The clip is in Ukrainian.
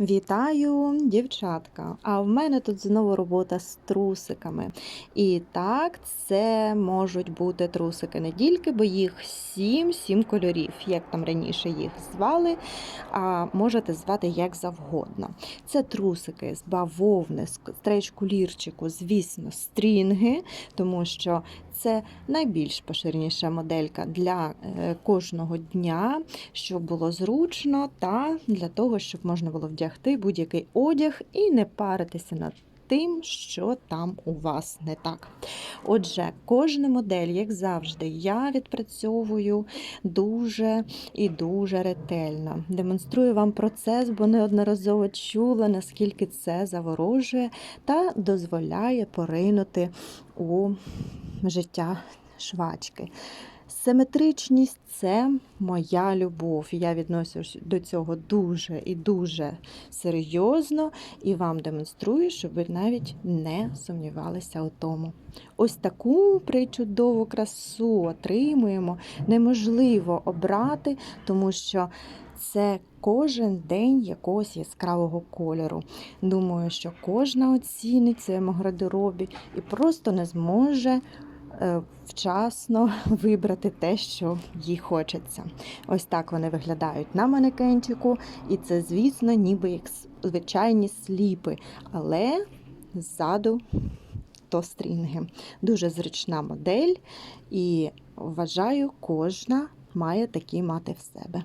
Вітаю, дівчатка! А в мене тут знову робота з трусиками. І так, це можуть бути трусики недільки, бо їх 7-7 кольорів, як там раніше їх звали, а можете звати як завгодно. Це трусики з бавовни, з стрейч-кулірчику, звісно, стрінги, тому що це найбільш поширеніша моделька для е, кожного дня, щоб було зручно, та для того, щоб можна було вдягти будь-який одяг і не паритися над тим, що там у вас не так. Отже, кожну модель, як завжди, я відпрацьовую дуже і дуже ретельно. Демонструю вам процес, бо неодноразово чула, наскільки це заворожує та дозволяє поринути у життя швачки. Симетричність це моя любов. Я відношусь до цього дуже і дуже серйозно і вам демонструю, щоб ви навіть не сумнівалися у тому. Ось таку причудову красу отримуємо. Неможливо обрати, тому що це кожен день якогось яскравого кольору. Думаю, що кожна оцінить в своєму гардеробі і просто не зможе вчасно вибрати те, що їй хочеться. Ось так вони виглядають на манекенчику, і це, звісно, ніби як звичайні сліпи, але ззаду то стрінги. Дуже зручна модель, і вважаю, кожна має такі мати в себе.